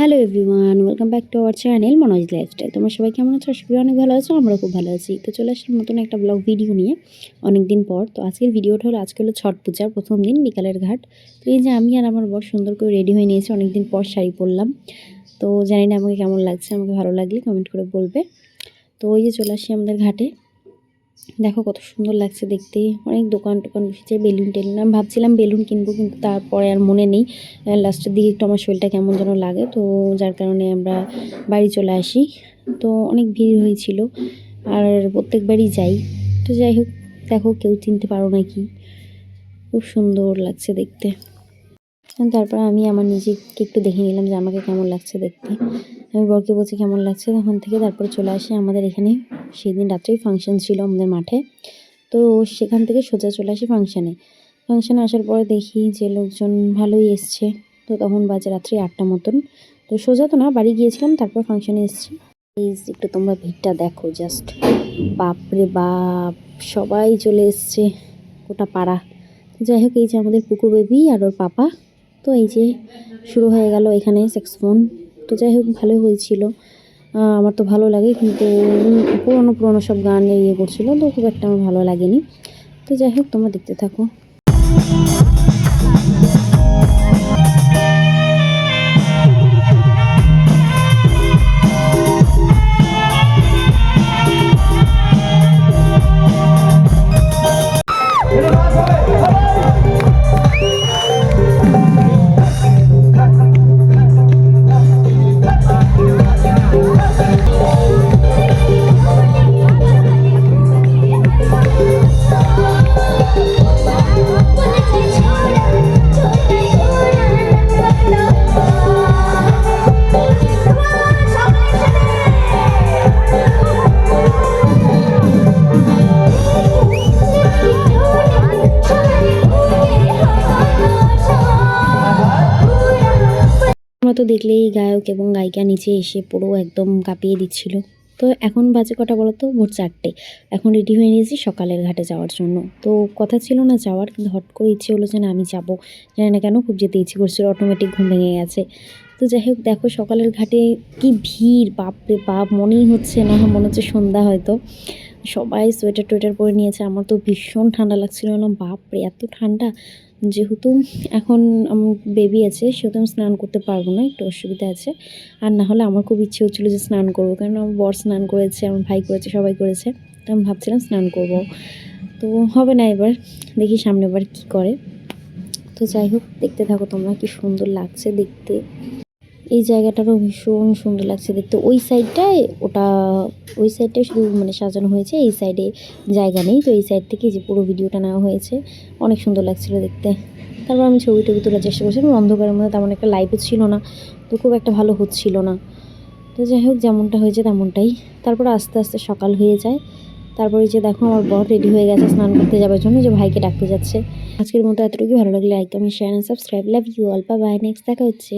Hello everyone, welcome back to our channel Manoj lifestyle. তোমরা সবাই কেমন আছো? আশা অনেক ভালো আছো আমরা খুব ভালো আছি। তো চলে আসলাম নতুন একটা ব্লগ ভিডিও নিয়ে অনেক দিন পর। তো আজকের ভিডিওটা হলো, আজকে হলো ছট পূজার প্রথম দিন বিকালের ঘাট। তো এই যে আমি আর আমার বর সুন্দর করে রেডি হয়ে নিয়েছি অনেক দিন পর শাড়ি পরলাম। তো জানি না আমাকে কেমন লাগছে, আমাকে ভালো লাগলে কমেন্ট করে বলবে। তো ওই যে চলে আসি আমাদের ঘাটে। দেখো কত সুন্দর লাগছে দেখতে। অনেক দোকান টোকান বসেছে, বেলুন টেলুন। আমি ভাবছিলাম বেলুন কিনবো, কিন্তু তারপরে আর মনে নেই। লাস্টের দিকে একটু আমার শরীরটা কেমন যেন লাগে, তো যার কারণে আমরা বাড়ি চলে আসি। তো অনেক ভিড় হয়েছিল, আর প্রত্যেকবারই যাই। তো যাই হোক, দেখো কেউ চিনতে পারো নাকি। খুব সুন্দর লাগছে দেখতে। তারপর আমি আমার নিজেকে একটু দেখে নিলাম যে আমাকে কেমন লাগছে দেখতে। আমি বরকে বলছি, কেমন লাগছে? তখন থেকে তারপরে চলে আসি আমাদের এখানে। সেই দিন রাত্রেই ফাংশন ছিল আমাদের মাঠে। তো সেখান থেকে সোজা চলে আসি ফাংশানে ফাংশানে আসার পরে দেখি যে লোকজন ভালোই এসছে। তো তখন বাজে রাত্রি আটটা মতন। তো সোজা তো না, বাড়ি গিয়েছিলাম, তারপর ফাংশানে এসেছি। প্লিজ একটু তোমরা ভিড়টা দেখো জাস্ট বাপরে বাপ, সবাই চলে এসছে ওটা পাড়া। যাই হোক, এই যে আমাদের পুকু বেবি আর ওর পাপা। তো এই যে শুরু হয়ে গেল এখানে সেক্সফোন তো যাই হোক, ভালোই হয়েছিল। আমার তো ভালো লাগে, কিন্তু পুরোনো পুরোনো সব গান ইয়ে করছিল, তো খুব একটা আমার ভালো লাগেনি। তো যাই হোক, তোমরা দেখতে থাকো। তো দেখলেই গায়ক এবং গায়িকা নিচে এসে পুরো একদম কাঁপিয়ে দিচ্ছিল। তো এখন বাজে কটা বলো তো ভোর চারটে। এখন রেডি হয়ে নিয়েছি সকালের ঘাটে যাওয়ার জন্য। তো কথা ছিল না যাওয়ার, কিন্তু হট করে ইচ্ছে হলো যে না আমি যাব। জানি না কেন খুব যেতে ইচ্ছে করছিল অটোমেটিক ঘুম ভেঙে গেছে। তো যাই হোক, দেখো সকালের ঘাটে কি ভিড়, বাপরে বাপ, মনেই হচ্ছে না, মনে হচ্ছে সন্ধ্যা হয়তো। সবাই সোয়েটার টোয়েটার পরে নিয়েছে। আমার তো ভীষণ ঠান্ডা লাগছিল। না বাপরে, এত ঠান্ডা। যেহেতু এখন বেবি আছে, সেহেতু আমি স্নান করতে পারব না, একটু অসুবিধা আছে। আর না হলে আমার খুব ইচ্ছে হচ্ছিল যে স্নান করব। কারণ আমার বর স্নান করেছে, আমার ভাই করেছে, সবাই করেছে। তো আমি ভাবছিলাম স্নান করব। তো হবে না এবার, দেখি সামনে এবার কী করে। তো যাই হোক, দেখতে থাকো তোমরা, কি সুন্দর লাগছে দেখতে। এই জায়গাটারও ভীষণ সুন্দর লাগছে দেখতে। ওই সাইডটায় ওটা, ওই সাইডটায় শুধু মানে সাজানো হয়েছে, এই সাইডে জায়গা নেই। তো এই সাইড থেকে যে পুরো ভিডিওটা নেওয়া হয়েছে, অনেক সুন্দর লাগছিল দেখতে। তারপর আমি ছবি টবি তোলার চেষ্টা করছিলাম অন্ধকারের মধ্যে তেমন একটা লাইটও ছিল না। তো খুব একটা ভালো হচ্ছিল না। তো যাই হোক, যেমনটা হয়েছে তেমনটাই। তারপর আস্তে আস্তে সকাল হয়ে যায়। তারপরে যে দেখো, আমার বর রেডি হয়ে গেছে স্নান করতে যাওয়ার জন্য। যে ভাইকে ডাকতে যাচ্ছে। আজকের মতো এতটুকু ভালো লাগলে লাইক আমি share and subscribe love you all bye next দেখা হচ্ছে।